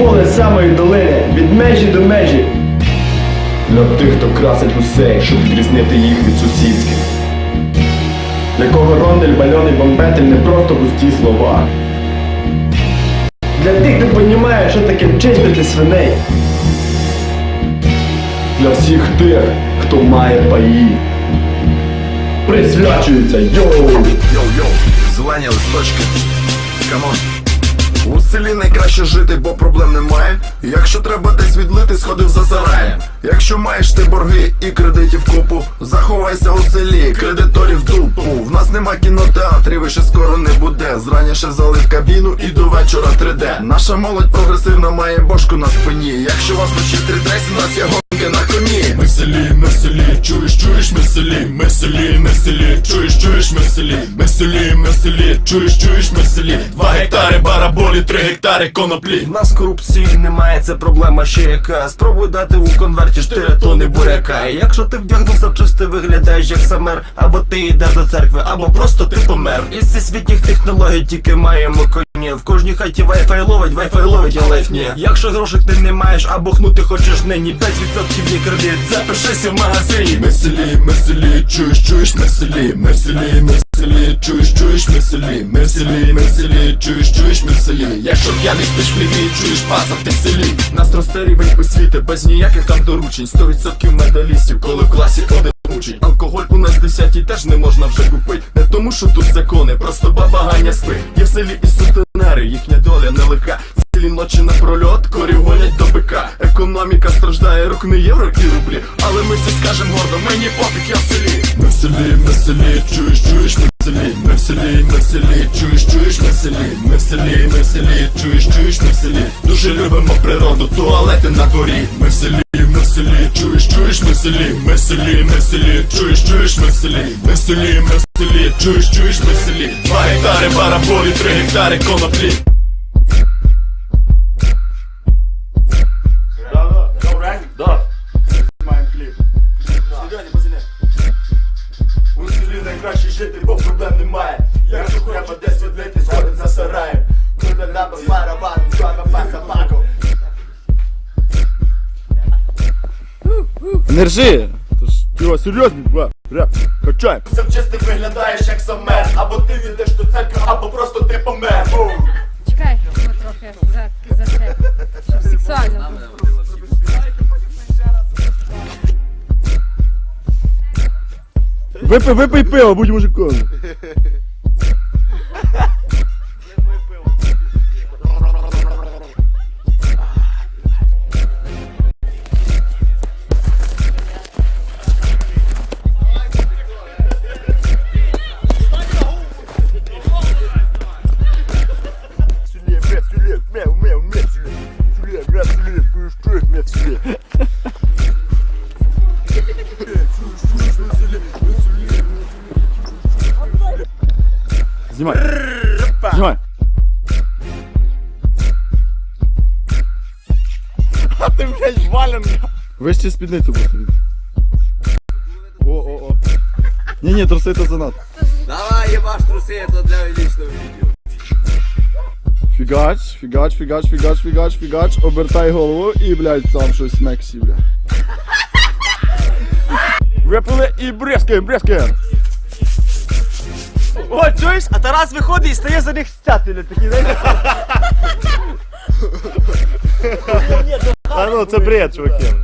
поле самої долини, від межі до межі. Для тих, хто красить усе, щоб відрізнити їх від сусідських. Для кого рондель, бальони, бомбетель не просто пусті слова. Для тих, хто понімає, що таке чистити свиней. Для всіх тих, хто має паї. Присвячується йоу! Йоу-йоу, зелені листочки. Камон. У селі найкраще жити, бо проблем немає. Якщо треба десь відлити, сходив за сараєм. Якщо маєш ти борги і кредитів купу, заховайся у селі, кредиторів дупу. В нас нема кінотеатрів і ще скоро не буде. Зраніше залив кабіну і до вечора 3D. Наша молодь прогресивна має бошку на спині. Якщо вас вночі стрітрейс, у нас є гонки на коні. Ми в селі, ми в селі, чуєш, чуєш, ми в селі, ми в селі, ми в селі, чуєш, чуєш, ми в селі, ми в селі, ми в селі, чуєш, чуєш, ми в селі. Два гектари бараболі, три гектари коноплі. В нас корупції немає, це проблема ще яка. Спробуй дати у конверті 4 тони буряка. І якщо ти вдягнувся чисто виглядаєш як самер, або ти йдеш до церкви, або просто ти помер. Із всесвітніх технологій тільки маємо коні. В кожній хаті Wi-Fi ловить, Wi-Fi ловить, але ні. Якщо грошей ти не маєш, або хнути хочеш нині 5% є кредит, запишися в магазині. Ми селі, чуєш, чуєш, ми в селі, ми селі, чуєш, чуєш, ми селі, ми селі, ми селі, чуєш, чуєш, ми селі. Якщо п'яний спиш в ліві, чуєш паса, ти селі. Нас росте рівень освіти, без ніяких там доручень. 100% медалістів, коли в класі один учень. Алкоголь у нас десятій теж не можна вже купить Не тому, що тут закони, просто баба Ганя спи Є в селі і сутенери, їхня доля нелегка. Цілі ночі на прольот, корі гонять до бика. Економіка страждає, рук не євро і рублі. Але ми все скажем гордо, мені пофіг, я в селі. Ми в селі, ми в селі, чуєш, чуєш, ми в селі, в селі, ми в селі, чуєш, чуєш, ми в селі, ми в селі, ми в селі, чуєш, чуєш, ми в селі. Дуже любимо природу, туалети на дворі. Ми в селі, ми в селі, чуєш, чуєш, ми в селі, ми в селі, ми в селі, чуєш, чуєш, ми в селі, ми в селі, ми в селі, чуєш, чуєш, ми в селі. Два гектари бараболі, три гектари коноплі. Ти ж ти бля, бля, качай. Сам чисто виглядаєш як самер. Або ти йдеш до церкви, або просто ти помер. Чекай, ми трохи за, за це. Щоб сексуально. Випий, випий пиво, будь мужиком. Знімай. Знімай. А ти, блядь, валений. Вище спідницю просто від. О, о, о. Ні, ні, труси це занадто. Давай, ебаш трусы, это для личного видео. Фігач, фігач, фігач, фігач, фігач, фігач, обертай голову і, блядь, сам щось мексі, бля. Випили і брескаємо, брескаємо. О, чуєш? А Тарас виходить і стає за них стятеля такий, знаєш? А ну, це бред, чуваки.